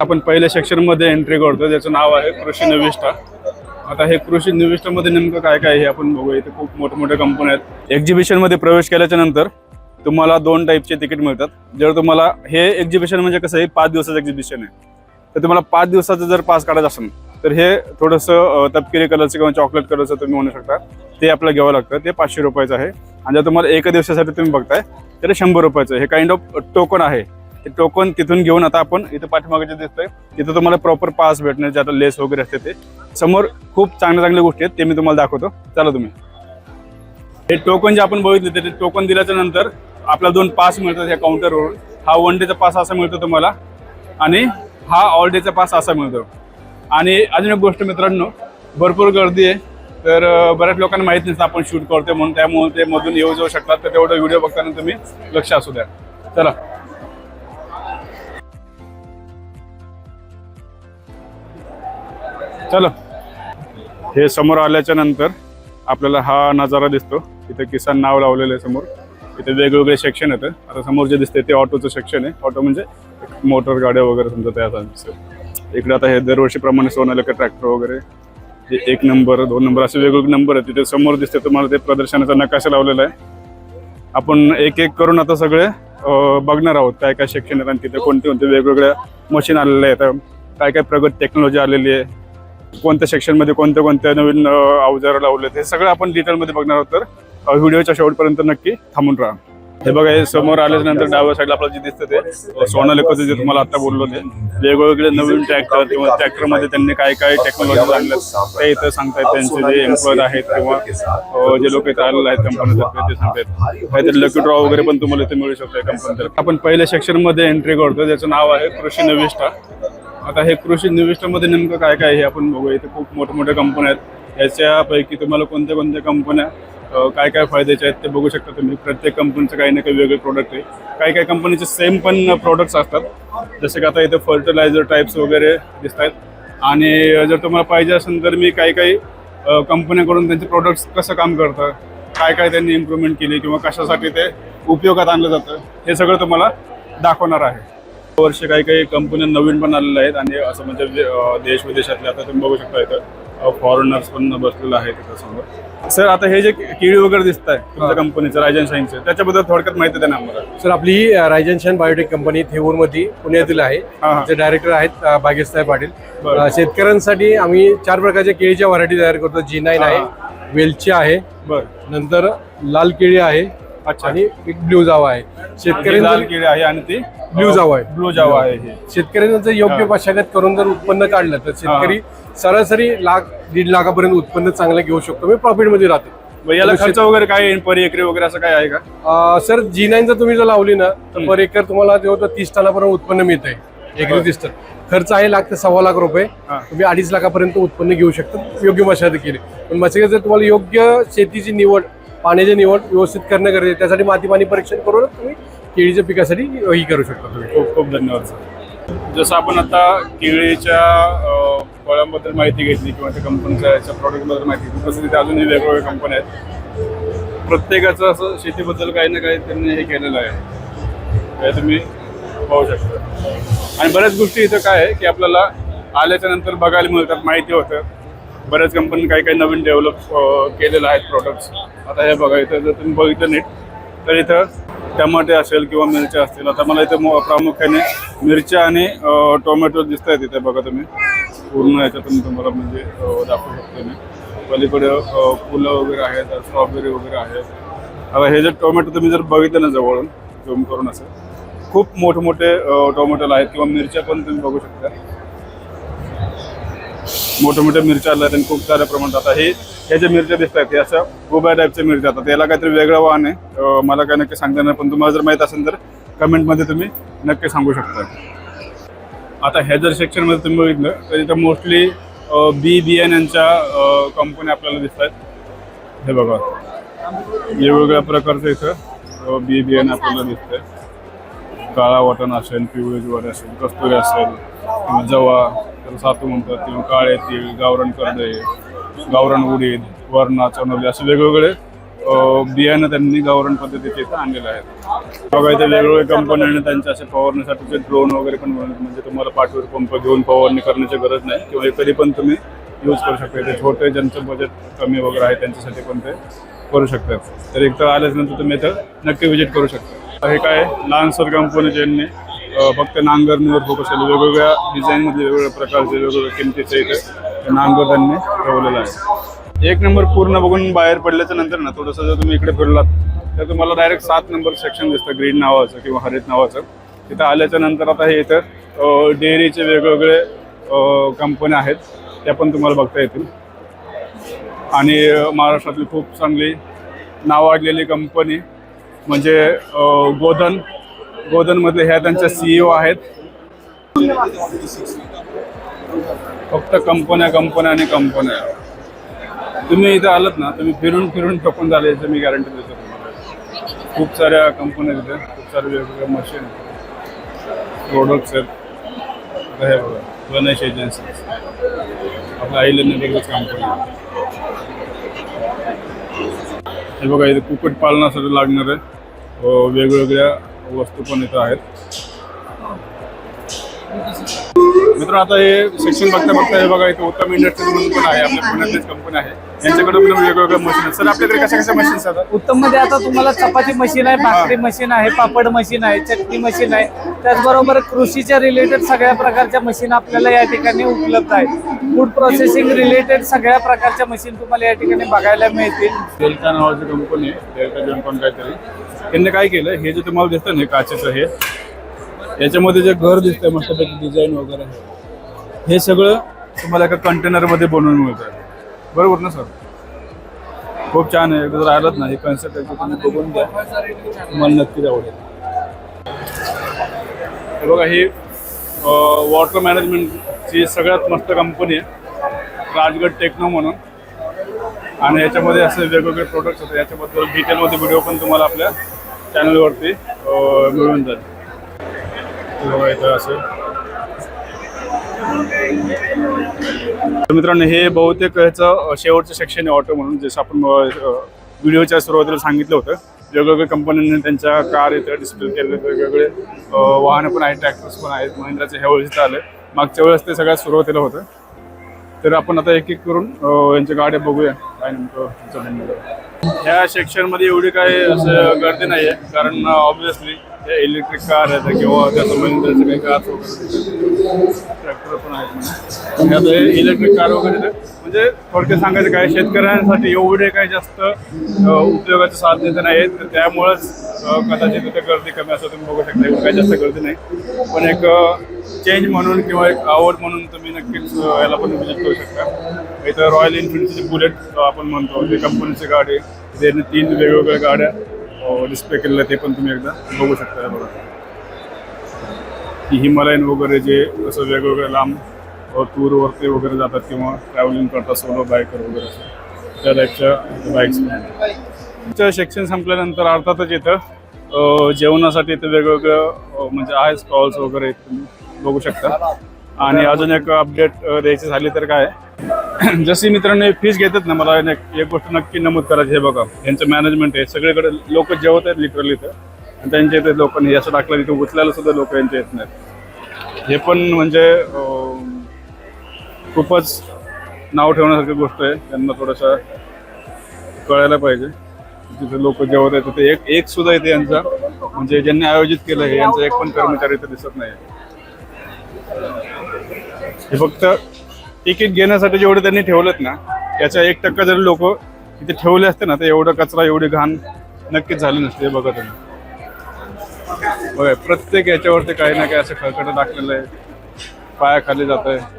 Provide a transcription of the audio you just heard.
आपण पहिल्या सेक्शनमध्ये एंट्री करतो ज्याचं नाव आहे कृषी निविष्ठा. आता हे कृषी निविष्ठा मध्ये नेमकं काय काय हे आपण बघू इथे खूप मोठ्या मोठ्या कंपन्या आहेत. एक्झिबिशनमध्ये प्रवेश केल्याच्यानंतर तुम्हाला दोन टाईपचे तिकीट मिळतात. जर तुम्हाला हे एक्झिबिशन म्हणजे कसं आहे पाच दिवसाचं एक्झिबिशन आहे. तर तुम्हाला पाच दिवसाचं जर पास काढायचं असेल तर हे थोडंसं तपकिरी कलरचं किंवा चॉकलेट कलरचं तुम्ही म्हणू शकता. ते आपल्याला घ्यावं लागतं. ते पाचशे रुपयाचं आहे. आणि जर तुम्हाला एका दिवसासाठी तुम्ही बघताय तर शंभर रुपयाचं आहे. हे काइंड ऑफ टोकन आहे. ते टोकन तिथून घेऊन आता आपण इथं पाठीमागे जे दिसतंय तिथं तुम्हाला प्रॉपर पास भेटणार जे आता लेस वगैरे असते ते. समोर खूप चांगल्या चांगल्या गोष्टी आहेत ते मी तुम्हाला दाखवतो. चला तुम्ही. हे टोकन जे आपण बघितले ते टोकन दिल्याच्या नंतर आपल्याला दोन पास मिळतात या काउंटरवरून हा वन डेचा पास असा मिळतो तुम्हाला आणि हा ऑल डेचा पास असा मिळतो. आणि अजून एक गोष्ट मित्रांनो भरपूर गर्दी आहे. तर बऱ्याच लोकांना माहीत नसतं आपण शूट करतोय म्हणून त्यामुळे ते मधून येऊ जाऊ शकतात तर तेवढं व्हिडिओ बघताना तुम्ही लक्ष असू द्या. चला. चलो. हे समोर आल्याच्यानंतर आपल्याला हा नजारा दिसतो. इथे किसान नाव लावलेलं आहे समोर. इथे वेगवेगळे सेक्शन येतं. आता समोर जे दिसते ते ऑटोचं सेक्शन आहे. ऑटो म्हणजे मोटर गाड्या वगैरे समजा तयार इकडे आता हे दरवर्षीप्रमाणे सोनालिका ट्रॅक्टर वगैरे. जे एक नंबर दोन नंबर असे वेगवेगळे नंबर आहेत. तिथे समोर दिसते तुम्हाला ते प्रदर्शनाचा नकाशा लावलेला आहे. आपण एक एक करून आता सगळे बघणार आहोत काय काय सेक्शन आहेत आणि तिथे कोणते कोणते वेगवेगळ्या मशीन आलेल्या आहेत. काय काय प्रगत टेक्नॉलॉजी आलेली आहे. कोणत्या सेक्शनमध्ये कोणत्या कोणत्या नवीन अवजार अवजारं लावलेत हे सगळं आपण डिटेलमध्ये बघणार आहोत. तर व्हिडिओच्या शेवटपर्यंत नक्की थांबून राहा. हे बघा हे समोर आल्याच्यानंतर डाव्या साईडला आपल्याला जे दिसतं ते अं, जे तुम्हाला आता बोललो ते वेगवेगळे नवीन ट्रॅक्टर किंवा ट्रॅक्टरमध्ये त्यांनी काय काय टेक्नॉलॉजी आणल्यात ते इथं सांगतायत त्यांचे जे एम्प्लॉयर आहेत किंवा जे लोक इथं आलेले आहेत कंपनीतर्फे ते सांगतायत. काहीतरी लकी ड्रॉ वगैरे पण तुम्हाला इथे मिळू शकतो कंपनीतर्फे आपण पहिल्या सेक्शनमध्ये एंट्री करतो ज्याचं नाव आहे कृषी नविष्ठा. आता हे कृषी निविष्टामध्ये नेमकं काय काय हे आपण बघूया. इथे खूप मोठमोठ्या कंपन्या आहेत. याच्यापैकी तुम्हाला कोणत्या कोणत्या कंपन्या काय काय फायद्याचे आहेत ते बघू शकता तुम्ही. प्रत्येक कंपनीचं काही ना काही वेगळे प्रोडक्ट आहे. काही काही कंपनीचे सेम पण प्रोडक्ट्स असतात. जसे की आता इथे फर्टिलायझर टाईप्स वगैरे दिसत आहेत आणि जर तुम्हाला पाहिजे असेल तर मी काही काही कंपन्याकडून त्यांचे प्रोडक्ट्स कसं काम करतं काय काय त्यांनी इम्प्रूव्हमेंट केली किंवा कशासाठी ते उपयोगात आणलं जातं हे सगळं तुम्हाला दाखवणार आहे. वर्ष काही काही कंपन्या नवीन पण आलेल्या आहेत आणि असं म्हणजे देश विदेशातले आता तुम्ही बघू शकता इथं फॉरेनर्स पण बसलेलं आहे तिथं समोर. सर आता हे जे केळी वगैरे दिसत आहे तुमच्या कंपनीचं राजन साईनचं त्याच्याबद्दल थोडक्यात माहिती द्या ना आम्हाला. सर आपली ही रायजन शान बायोटेक कंपनी थेऊरमध्ये पुण्यातील आहे. जे डायरेक्टर आहेत अ, भाग्यसाहेब पाटील. शेतकऱ्यांसाठी आम्ही चार प्रकारच्या केळीच्या व्हरायटी तयार करतो. जी नाईन आहे वेलची आहे बरं. नंतर लाल केळी आहे आणि एक ब्ल्यू जावा आहे. केळी आहे आणि ती ब्ल्यू जावा आहे. ब्लू जावा आहे ही. शेतकऱ्यांचं जर योग्य. मशागत करून जर उत्पन्न काढलं तर शेतकरी सरासरी लाख दीड लाखापर्यंत उत्पन्न चांगलं घेऊ शकतो. म्हणजे प्रॉफिटमध्ये राहतो. मग याला खर्च वगैरे काय येईल पर एकरी वगैरे असं काय आहे का? अ, सर जी नाईन जर तुम्ही जर लावली ना तर पर एकर तुम्हाला जेव्हा तीस टनापर्यंत उत्पन्न मिळत आहे एकरी तीस टन. खर्च आहे लाख ते सव्वा लाख रुपये. हा. तुम्ही अडीच लाखापर्यंत उत्पन्न घेऊ शकता. योग्य मशागत केली. पण मशागत जर तुम्हाला योग्य शेतीची निवड पाण्याची निवड व्यवस्थित करणं गरजेचं आहे. त्यासाठी माती पाणी परीक्षण करून तुम्ही केळीच्या पिकासाठी ही करू शकता तुम्ही. खूप खूप धन्यवाद सर. जसं आपण आता केळीच्या अं, फळांबद्दल माहिती घेतली किंवा त्या कंपनीच्या याच्या प्रॉडक्टबद्दल माहिती घेतली तसं तिथे अजूनही वेगवेगळ्या कंपन्या आहेत. प्रत्येकाचं असं शेतीबद्दल काही ना काही त्यांनी हे केलेलं आहे. हे तुम्ही पाहू शकता. आणि बऱ्याच गोष्टी इथं काय आहे की आपल्याला आल्याच्यानंतर बघायला मिळतात माहिती होतं. बऱ्याच कंपनी काही काही नवीन डेव्हलप केलेलं आहेत प्रोडक्ट्स आता हे बघा इथं जर तुम्ही बघितलं नीट तर इथं टमाटे असेल किंवा मिरच्या असतील आता मला इथं मो- प्रामुख्याने मिरच्या आणि टोमॅटो दिसत आहेत इथे बघा तुम्ही. पूर्ण याच्यातून तुम्हाला म्हणजे दाखवू शकतो मी. पलीकडे फुलं वगैरे आहेत स्ट्रॉबेरी वगैरे आहेत. आता हे जे टोमॅटो तुम्ही जर बघितलं ना जवळून झूम करून असं खूप मोठमोठे टोमॅटोला आहेत किंवा मिरच्या पण तुम्ही बघू शकता. मोठ्या मोठ्या मिरच्या आल्या आणि खूप साऱ्या प्रमाणात आता हे ह्या ज्या मिरच्या दिसत आहेत हे अशा गोब्या टाईपच्या मिरच्या आता याला काहीतरी वेगळं वाहन आहे. मला काय नक्की सांगता नाही पण तुम्हाला जर माहीत असेल तर कमेंटमध्ये तुम्ही नक्की सांगू शकता. आता ह्या जर सेक्शनमध्ये तुम्ही बघितलं तर इथं मोस्टली बी बियाण्यांच्या कंपन्या आपल्याला दिसत आहेत हे बघा. वेगवेगळ्या प्रकारचं इथं बी बियाणं आपल्याला दिसतंय. काळा वाटण असेल पिवळे ज्वारी असेल कस्तुरी असेल. किंवा जवा त्याला सातू म्हणतात किंवा काळे तीळ गावरण करडे गावरण उडीद वरणा चणवली असे वेगवेगळे बियाणं त्यांनी गावरण पद्धतीचे इथं आणलेलं आहे बघायचं वेगवेगळ्या कंपन्यांनी त्यांच्या असे फवारण्यासाठीचे ड्रोन वगैरे पण म्हणजे तुम्हाला पाठवर पंप घेऊन फवारणी करण्याची गरज नाही. किंवा हे कधी पण तुम्ही यूज करू शकता. ते छोटे ज्यांचं बजेट कमी वगैरे आहे त्यांच्यासाठी पण ते करू शकतात तर एकदा नंतर तुम्ही इथं नक्की व्हिजिट करू शकता. हे काय लहानसर कंपनी ज्यांनी फक्त नांगरणीवर फोकस केलं वेगवेगळ्या डिझाईनमध्ये वेगवेगळ्या प्रकारचे वेगवेगळ्या किमतीचे इथे नांगर त्यांनी ठेवलेलं आहे. एक नंबर पूर्ण बघून बाहेर पडल्याच्या नंतर ना थोडंसं जर तुम्ही इकडे फिरलात तर तुम्हाला डायरेक्ट सात नंबर सेक्शन दिसतं ग्रीन नावाचं किंवा हरित नावाचं. तिथं आल्याच्यानंतर आता हे इथं डेअरीचे वेगवेगळे कंपन्या आहेत त्या पण तुम्हाला बघता येतील. आणि महाराष्ट्रातली खूप चांगली नावाजलेली कंपनी म्हणजे गोधन गोदनमधले ह्या त्यांच्या सीईओ आहेत. फक्त कंपन्या कंपन्या आणि कंपन्या. तुम्ही इथं आलात ना तुम्ही फिरून फिरून थकून झाले याचं मी गॅरंटी देतो तुम्हाला. खूप साऱ्या कंपन्या आहेत इथे खूप सारे वेगवेगळ्या मशीन प्रोडक्ट्स आहेत. हे बघा गणेश एजन्सी आपल्या आईला कंपनी हे बघा इथे कुक्कुट लागणार लागणारे वेगवेगळ्या वस्तू पण इथं आहेत. मित्र आता हे सेक्शन बघता बघता हे बघा इथे उत्तम इंडस्ट्रीज म्हणून पण आहे आपल्या पुण्यातलीच कंपनी आहे. यांच्याकडे पण वेगवेगळ्या मशीन आहेत. सर आपल्याकडे कशा कशा मशीन्स आहेत? उत्तममध्ये आता तुम्हाला चपाती मशीन आहे भाकरी मशीन आहे पापड मशीन आहे चटणी मशीन आहे. त्याचबरोबर कृषीच्या रिलेटेड सगळ्या प्रकारच्या मशीन आपल्याला या ठिकाणी उपलब्ध आहेत. फूड प्रोसेसिंग रिलेटेड सगळ्या प्रकारच्या मशीन तुम्हाला या ठिकाणी बघायला मिळतील. डेल्टा नावाची कंपनी आहे डेल्टा जॉन काहीतरी. त्यांनी काय केलं हे जे तुम्हाला दिसतं ना काचेचं हे याच्यामध्ये जे घर दिसतंय मस्तपैकी डिझाईन वगैरे आहे हे सगळं तुम्हाला एका कंटेनरमध्ये बनवून मिळतं. बरोबर ना सर खूप छान आहे. जर आलात ना हे कन्सेप्ट आहे तुम्ही बघून घ्या. तुम्हाला नक्कीच आवडेल. बघा ही वॉटर मॅनेजमेंटची सगळ्यात मस्त कंपनी आहे. राजगड टेक्नो म्हणून. आणि याच्यामध्ये असे वेगवेगळे प्रोडक्ट्स होते. याच्याबद्दल डिटेलमध्ये व्हिडिओ पण तुम्हाला आपल्या चॅनलवरती मिळून जाईल. असं. मित्रांनो हे बहुतेक ह्याचं शेवटचं सेक्शन आहे ऑटो म्हणून जसं आपण व्हिडिओच्या सुरुवातीला सांगितलं होतं. वेगवेगळ्या कंपन्यांनी त्यांच्या कार इथं डिस्प्ले केले वेगवेगळे वाहनं पण आहेत ट्रॅक्टर्स पण आहेत. महिंद्राचे ह्या वेळेस इथं आले मागच्या वेळेस ते सगळ्यात सुरुवातीला होतं. तर आपण आता एक एक करून यांच्या गाड्या बघूया. काय नेमकं त्यांचं ह्या सेक्शनमध्ये एवढी काय असं गर्दी नाही आहे कारण ऑब्विसली हे इलेक्ट्रिक कार आहेत किंवा त्या संबंधित काही कार वगैरे ट्रॅक्टर पण आहेत आणि इलेक्ट्रिक कार वगैरे म्हणजे थोडक्यात सांगायचं काय शेतकऱ्यांसाठी एवढे काही जास्त उपयोगाचे साधने तर नाही आहेत तर त्यामुळंच कदाचित तिथे गर्दी कमी असं तुम्ही बघू शकता. एवढी काही जास्त गर्दी नाही. पण एक चेंज म्हणून किंवा एक आवड म्हणून तुम्ही नक्कीच याला पण विजिट करू शकता. इथं रॉयल एनफिल्डची बुलेट आपण म्हणतो ते कंपनीची गाडी त्याने तीन वेगवेगळ्या गाड्या डिस्प्ले केलेल्या ते पण तुम्ही एकदा बघू शकता. बघा. की हिमालयन वगैरे जे असं वेगवेगळ्या लांब टूरवरती वगैरे जातात किंवा ट्रॅव्हलिंग करतात सोलो बायकर वगैरे. त्या टाईपच्या बाईक्स सेक्शन संपल्यानंतर अर्थातच इथं जेवणासाठी इथं वेगवेगळं म्हणजे आहे स्टॉल्स वगैरे बघू शकता. आणि अजून एक अपडेट द्यायची झाली तर काय जशी मित्रांनी फीस घेतात ना मला एक गोष्ट नक्की नमूद करायची हे बघा. यांचं मॅनेजमेंट आहे. सगळीकडे लोक जेवत आहेत लिटरली इथं. आणि त्यांच्या इथे लोकांनी असं टाकलं तिथे उचलायला सुद्धा लोक यांच्या येत नाहीत. हे पण म्हणजे खूपच नाव ठेवण्यासारखी गोष्ट आहे. त्यांना थोडंसं कळायला पाहिजे. तिथे लोक जेवत आहेत तिथे एक एक सुद्धा इथे यांचा म्हणजे ज्यांनी आयोजित केलं हे यांचा एक पण कर्मचारी इथे दिसत नाही. हे फक्त तिकीट घेण्यासाठी जेवढे त्यांनी ठेवलेत ना याचा एक टक्का जरी लोक इथे ठेवले असते ना तर एवढा कचरा एवढी घाण नक्कीच झाली नसते हे बघा तुम्ही. बघा प्रत्येक याच्यावरती काही ना काही असं खळखट टाकलेलं आहे. पाया खाली जात आहे